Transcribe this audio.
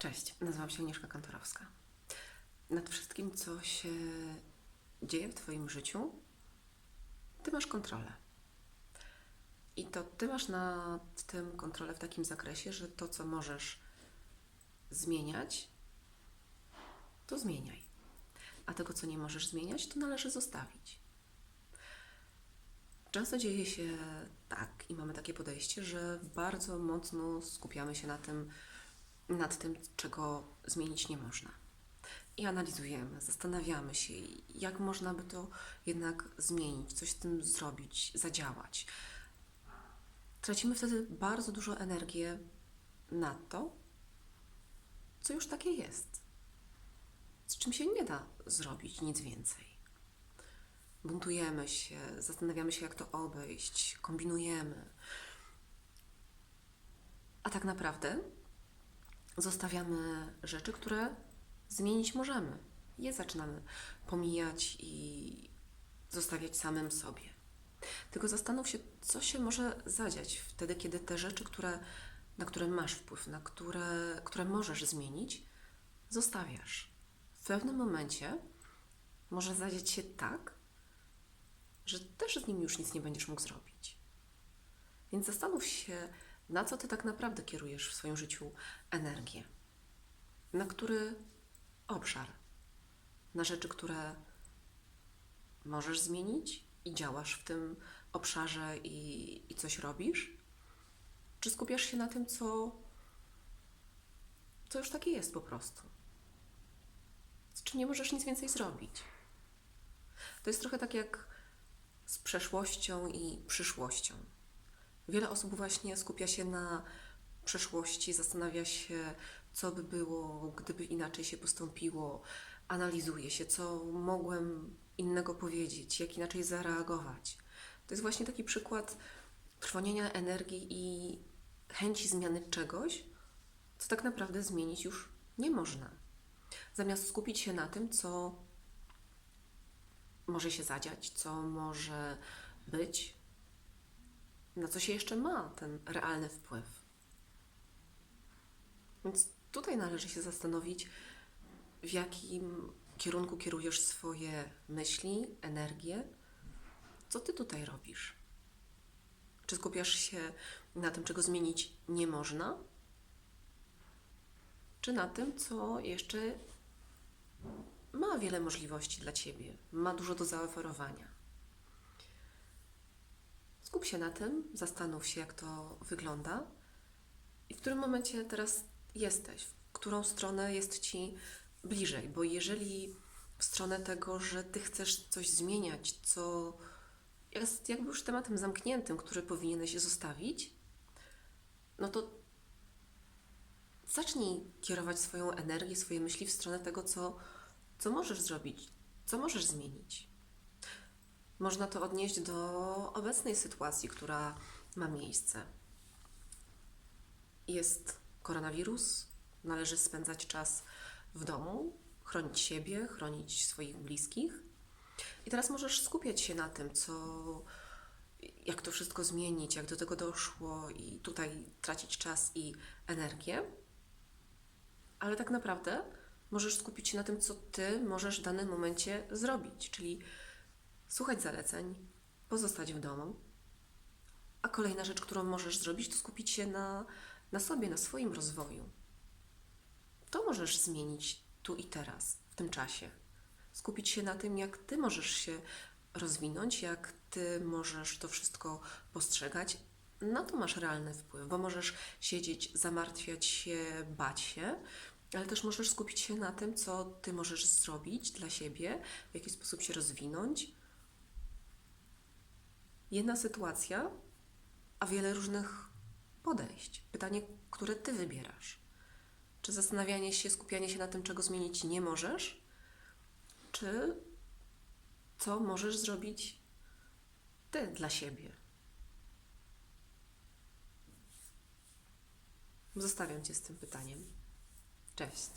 Cześć, nazywam się Agnieszka Kantorowska. Nad wszystkim, co się dzieje w Twoim życiu, Ty masz kontrolę. I to Ty masz nad tym kontrolę w takim zakresie, że to, co możesz zmieniać, to zmieniaj. A tego, co nie możesz zmieniać, to należy zostawić. Często dzieje się tak i mamy takie podejście, że bardzo mocno skupiamy się na tym, nad tym, czego zmienić nie można. I analizujemy, zastanawiamy się, jak można by to jednak zmienić, coś z tym zrobić, zadziałać. Tracimy wtedy bardzo dużo energii na to, co już takie jest, z czym się nie da zrobić nic więcej. Buntujemy się, zastanawiamy się, jak to obejść, kombinujemy. A tak naprawdę zostawiamy rzeczy, które zmienić możemy. Je zaczynamy pomijać i zostawiać samym sobie. Tylko zastanów się, co się może zadziać wtedy, kiedy te rzeczy, które, na które masz wpływ, na które, które możesz zmienić, zostawiasz. W pewnym momencie może zadziać się tak, że też z nim już nic nie będziesz mógł zrobić. Więc zastanów się, na co ty tak naprawdę kierujesz w swoim życiu energię. Na który obszar? Na rzeczy, które możesz zmienić i działasz w tym obszarze i, i coś robisz? Czy skupiasz się na tym, co, co już takie jest po prostu? Z czym nie możesz nic więcej zrobić? To jest trochę tak jak z przeszłością i przyszłością. Wiele osób właśnie skupia się na przeszłości, zastanawia się, co by było, gdyby inaczej się postąpiło, analizuje się, co mogłem innego powiedzieć, jak inaczej zareagować. To jest właśnie taki przykład trwonienia energii i chęci zmiany czegoś, co tak naprawdę zmienić już nie można. Zamiast skupić się na tym, co może się zadziać, co może być, na co się jeszcze ma ten realny wpływ. Więc tutaj należy się zastanowić, w jakim kierunku kierujesz swoje myśli, energię, co ty tutaj robisz. Czy skupiasz się na tym, czego zmienić nie można, czy na tym, co jeszcze ma wiele możliwości dla ciebie, ma dużo do zaoferowania. Skup się na tym, zastanów się, jak to wygląda. I w którym momencie teraz jesteś, w którą stronę jest ci bliżej, bo jeżeli w stronę tego, że ty chcesz coś zmieniać, co jest jakby już tematem zamkniętym, który powinieneś zostawić, no to zacznij kierować swoją energię, swoje myśli w stronę tego, co, co możesz zrobić, co możesz zmienić. Można to odnieść do obecnej sytuacji, która ma miejsce. Jest koronawirus, należy spędzać czas w domu, chronić siebie, chronić swoich bliskich. I teraz możesz skupiać się na tym, co, jak to wszystko zmienić, jak do tego doszło, i tutaj tracić czas i energię. Ale tak naprawdę możesz skupić się na tym, co ty możesz w danym momencie zrobić, czyli słuchać zaleceń, pozostać w domu. A kolejna rzecz, którą możesz zrobić, to skupić się na, na sobie, na swoim rozwoju. To możesz zmienić tu i teraz, w tym czasie. Skupić się na tym, jak ty możesz się rozwinąć, jak ty możesz to wszystko postrzegać. Na to masz realny wpływ, bo możesz siedzieć, zamartwiać się, bać się, ale też możesz skupić się na tym, co ty możesz zrobić dla siebie, w jaki sposób się rozwinąć. Jedna sytuacja, a wiele różnych podejść. Pytanie, które ty wybierasz. Czy zastanawianie się, skupianie się na tym, czego zmienić nie możesz, czy co możesz zrobić ty dla siebie? Zostawiam cię z tym pytaniem. Cześć.